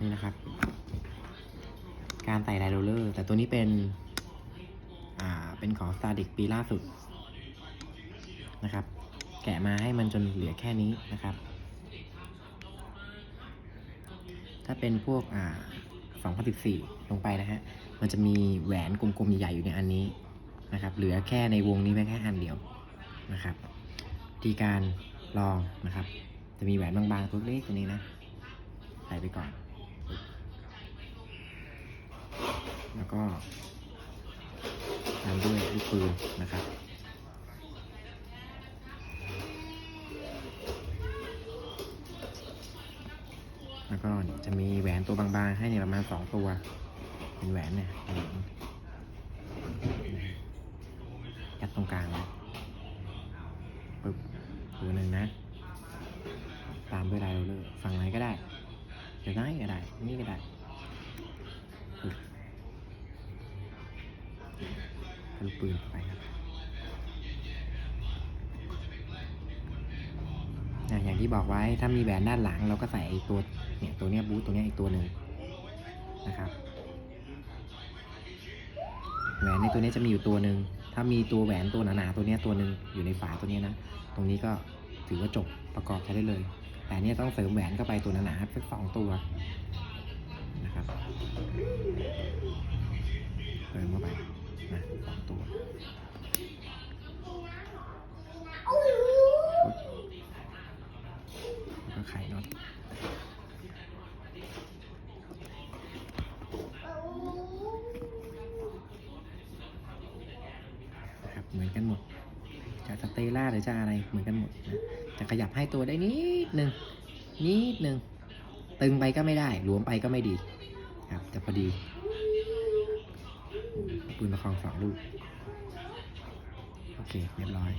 นี่นะครับ การใส่ไดโรลเลอร์ แต่ตัวนี้เป็น อ่า เป็นของ s t a r d i c ปีล่าสุดนะครับ แกะมาให้มันจนเหลือแค่นี้นะครับ ถ้าเป็นพวกอ่า2014 ลงไปนะฮะ มันจะมีแหวนกลมๆใหญ่ๆอยู่ในอันนี้นะครับ เหลือแค่ในวงนี้แค่อันเดียวนะครับวิธีการลองนะครับ จะมีแหวนบางๆตัวเล็กตัวนี้นะ ใส่ไปก่อน แล้วก็ตามด้วยลูกปืนนะครับแล้วก็จะมีแหวนตัวบางๆ ให้เนี่ยประมาณสองตัว เป็นแหวนเนี่ยยัดตรงกลางนะปึ๊บตัวหนึ่งนะ ตามด้วยไดโรเลอร์ฝั่งไหนก็ได้เดี๋ยวไหนก็ได้ นี่ก็ได้ปึ๊บ ทะลุปืนไปครับอย่างที่บอกไว้ถ้ามีแหวนด้านหลัง เราก็ใส่ไอ้ตัวเนี่ยตัวเนี้ยบูทตัวเนี้ยอีกตัวหนึ่งนะครับแหวนในตัวนี้จะมีอยู่ตัวหนึ่งถ้ามีตัวแหวนตัวหนาๆตัวเนี้ยตัวหนึ่งอยู่ในฝาตัวนี้นะ ตรงนี้ก็ถือว่าจบประกอบใช้ได้เลย แต่เนี้ยต้องเสริมแหวนเข้าไปตัวหนาๆสักสองตัวนะครับ เหมือนกันหมด จะสเตล่าหรือจะอะไรเหมือนกันหมดนะจะขยับให้ตัวได้นิดนึงนิดนึงตึงไปก็ไม่ได้หลวมไปก็ไม่ดีครับจะพอดีปืนประคองสองลูก โอเค เรียบร้อย